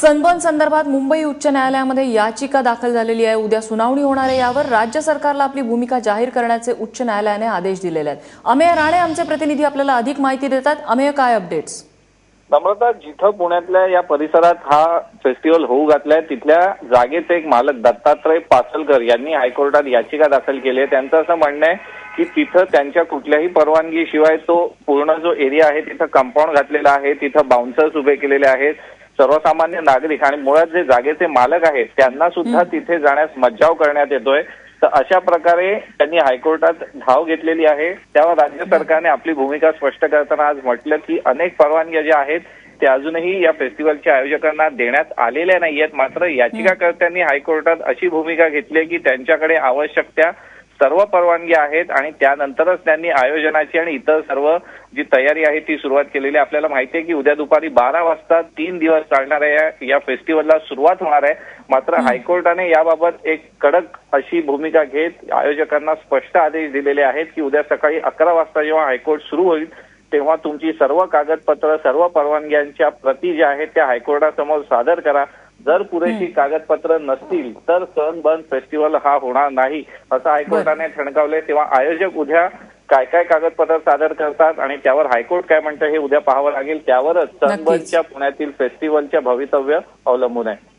Sunburn संदर्भात मुंबई उच्च न्यायालयामध्ये याचिका दाखल झालेली आहे. उद्या सुनावणी होणार आहे यावर राज्य सरकारला आपली भूमिका जाहीर करण्याचे उच्च न्यायालयाने आदेश दिलेले आहेत. अमेय राणे आमचे प्रतिनिधी आपल्याला अधिक माहिती देतात. अमेय काय अपडेट्स नम्रता जिथं पुण्यातल्या या परिसरात हा फेस्टिवल होऊ घातलाय तिथल्या जागेचे एक मालक दत्तात्रय पासलकर यांनी हायकोर्टात याचिका दाखल केली आहे. त्यांचं असं म्हणणं आहे की तिथं त्यांच्या कुठल्याही परवानगीशिवाय तो पूर्ण जो एरिया आहे तिथं कंपाऊंड घातलेला आहे तिथं बाउन्सर्स उभे केलेले आहेत. सर्वसामान्य नागरिक आणि मुळात जे जागेचे मालक आहेत त्यांना सुद्धा तिथे जाण्यास मज्जाव करण्यात येतोय. तर अशा प्रकारे त्यांनी हायकोर्टात धाव घेतलेली आहे. त्यावर राज्य सरकारने आपली भूमिका स्पष्ट करताना आज म्हटलं की अनेक परवानग्या ज्या आहेत ते अजूनही या फेस्टिवलच्या आयोजकांना देण्यात आलेल्या नाहीयेत. मात्र याचिकाकर्त्यांनी हायकोर्टात अशी भूमिका घेतली आहे की त्यांच्याकडे आवश्यक त्या सर्व परवानग्या आहेत आणि त्यानंतरच त्यांनी आयोजनाची आणि इतर सर्व जी तयारी आहे ती सुरुवात केलेली आहे. आपल्याला माहिती आहे की उद्या दुपारी बारा वाजता तीन दिवस चालणाऱ्या या फेस्टिवलला सुरुवात होणार आहे. मात्र हायकोर्टाने याबाबत एक कडक अशी भूमिका घेत आयोजकांना स्पष्ट आदेश दिलेले आहेत की उद्या सकाळी अकरा वाजता जेव्हा हायकोर्ट सुरू होईल तेव्हा तुमची सर्व कागदपत्र सर्व परवानग्यांच्या प्रती ज्या आहेत त्या हायकोर्टासमोर सादर करा. जर पुरेशी कागदपत्र नसतील तर बन फेस्टिवल हा होणार नाही असं हायकोर्टाने ठणकावलंय तेव्हा आयोजक उद्या काय काय कागदपत्र सादर करतात आणि त्यावर हायकोर्ट काय म्हणतं हे उद्या पाहावं लागेल. त्यावरच. सनबर्नच्या पुण्यातील फेस्टिवलच्या भवितव्य अवलंबून आहे.